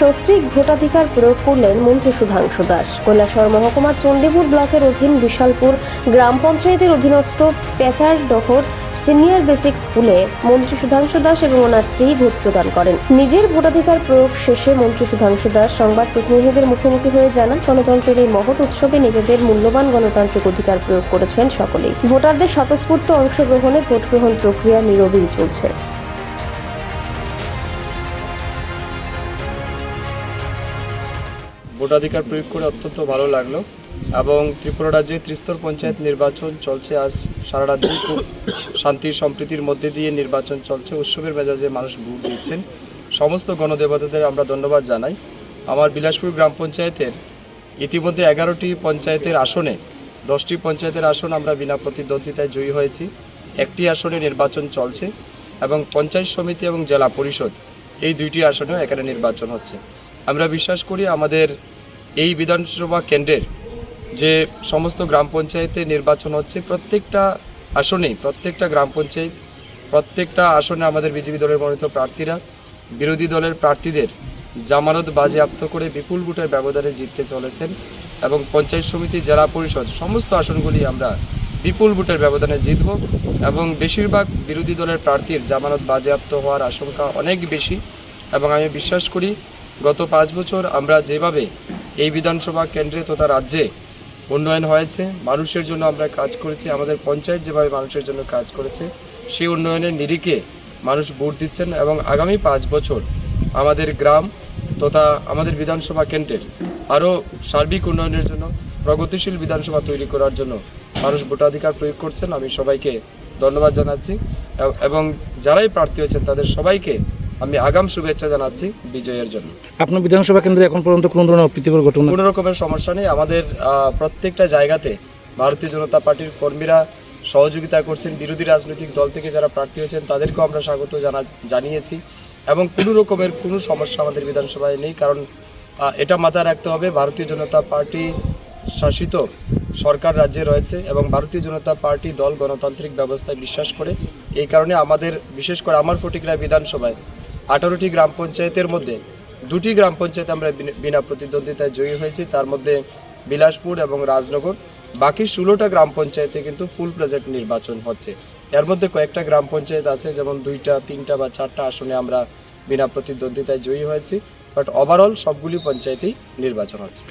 সস্ত্রীক ভোটাধিকার প্রয়োগ করলেন মন্ত্রী সুধাংশু দাস। কৈলাসহর মহকুমার চণ্ডীপুর ব্লকের অধীন বিশালপুর গ্রাম পঞ্চায়েতের অধীনস্থ পেচারডহর সিনিয়র বেসিক স্কুলে মন্ত্রী সুধাংশু দাস এবং ওনার স্ত্রী ভোট প্রদান করেন। নিজের ভোটাধিকার প্রয়োগ শেষে মন্ত্রী সুধাংশু দাস সংবাদ প্রতিনিধিদের মুখোমুখি হয়ে জানান, গণতন্ত্রের এই মহৎ উৎসবে নিজেদের মূল্যবান গণতান্ত্রিক অধিকার প্রয়োগ করেছেন সকলেই। ভোটারদের স্বতঃস্ফূর্ত অংশগ্রহণে ভোট গ্রহণ প্রক্রিয়া নিরবিল চলছে। ভোটাধিকার প্রয়োগ করে অত্যন্ত ভালো লাগল এবং ত্রিপুরা রাজ্যে ত্রিস্তর পঞ্চায়েত নির্বাচন চলছে আজ সারা রাজ্যে। খুব শান্তি সম্প্রীতির মধ্যে দিয়ে নির্বাচন চলছে। উৎসবের মেজাজে মানুষ ভোট দিচ্ছেন সমস্ত গণদেবতাদের আমরা ধন্যবাদ জানাই। আমার বিলাসপুর গ্রাম পঞ্চায়েতের ইতিমধ্যে এগারোটি পঞ্চায়েতের আসনে, দশটি পঞ্চায়েতের আসন আমরা বিনা প্রতিদ্বন্দ্বিতায় জয়ী হয়েছি। একটি আসনে নির্বাচন চলছে এবং পঞ্চায়েত সমিতি এবং জেলা পরিষদ এই দুইটি আসনেও এখানে নির্বাচন হচ্ছে। আমরা বিশ্বাস করি আমাদের এই বিধানসভা কেন্দ্রের যে সমস্ত গ্রাম পঞ্চায়েতে নির্বাচন হচ্ছে, প্রত্যেকটা আসনেই, প্রত্যেকটা গ্রাম পঞ্চায়েত, প্রত্যেকটা আসনে আমাদের বিজেপি দলের মনোনীত প্রার্থীরা, বিরোধী দলের প্রার্থীদের জামানত বাজেয়াপ্ত করে বিপুল ভোটের ব্যবধানে জিততে চলেছেন এবং পঞ্চায়েত সমিতি, জেলা পরিষদ, সমস্ত আসনগুলি আমরা বিপুল ভোটের ব্যবধানে জিতব এবং বেশিরভাগ বিরোধী দলের প্রার্থীর জামানত বাজেয়াপ্ত হওয়ার আশঙ্কা অনেক বেশি এবং আমি বিশ্বাস করি, গত পাঁচ বছর আমরা যেভাবে এই বিধানসভা কেন্দ্রে তথা রাজ্যে উন্নয়ন হয়েছে। মানুষের জন্য আমরা কাজ করেছি, আমাদের পঞ্চায়েত যেভাবে মানুষের জন্য কাজ করেছে, সেই উন্নয়নের নিরিখে মানুষ ভোট দিচ্ছেন এবং আগামী পাঁচ বছর আমাদের গ্রাম তথা আমাদের বিধানসভা কেন্দ্রের আরও সার্বিক উন্নয়নের জন্য, প্রগতিশীল বিধানসভা তৈরি করার জন্য মানুষ ভোটাধিকার প্রয়োগ করছেন। আমি সবাইকে ধন্যবাদ জানাচ্ছি এবং যারাই প্রার্থী হয়েছেন, তাদের সবাইকে আমি আগাম শুভেচ্ছা জানাচ্ছি বিজয়ের জন্য। আপনার বিধানসভা কেন্দ্রে এখন পর্যন্ত কোনো ধরনের অপ্রীতিকর ঘটনা? কোনো রকমের সমস্যা নেই। আমাদের প্রত্যেকটা জায়গাতে ভারতীয় জনতা পার্টির কর্মীরা সহযোগিতা করছেন। বিরোধী রাজনৈতিক দল থেকে যারা প্রার্থী হয়েছেন তাদেরকেও আমরা স্বাগত জানা জানিয়েছি। এবং কোনো রকমের কোনো সমস্যা আমাদের বিধানসভায় নেই। কারণ এটা মাথায় রাখতে হবে ভারতীয় জনতা পার্টি শাসিত সরকার রাজ্যে রয়েছে এবং ভারতীয় জনতা পার্টি দল গণতান্ত্রিক ব্যবস্থায় বিশ্বাস করে। এই কারণে আমাদের বিশেষ করে আমার ফটিকরা বিধানসভায় আঠারোটি গ্রাম পঞ্চায়েতের মধ্যে দুটি গ্রাম পঞ্চায়েত আমরা বিনা- বিনা প্রতিদ্বন্দ্বিতায় জয়ী হয়েছি। তার মধ্যে বিলাসপুর এবং রাজনগর। বাকি ষোলোটা গ্রাম পঞ্চায়েতে কিন্তু ফুল প্রেজেন্ট নির্বাচন হচ্ছে। এর মধ্যে কয়েকটা গ্রাম পঞ্চায়েত আছে, যেমন দুইটা, তিনটা বা চারটা আসনে আমরা বিনা প্রতিদ্বন্দ্বিতায় জয়ী হয়েছি। বাট ওভারঅল সবগুলি পঞ্চায়েতেই নির্বাচন হচ্ছে।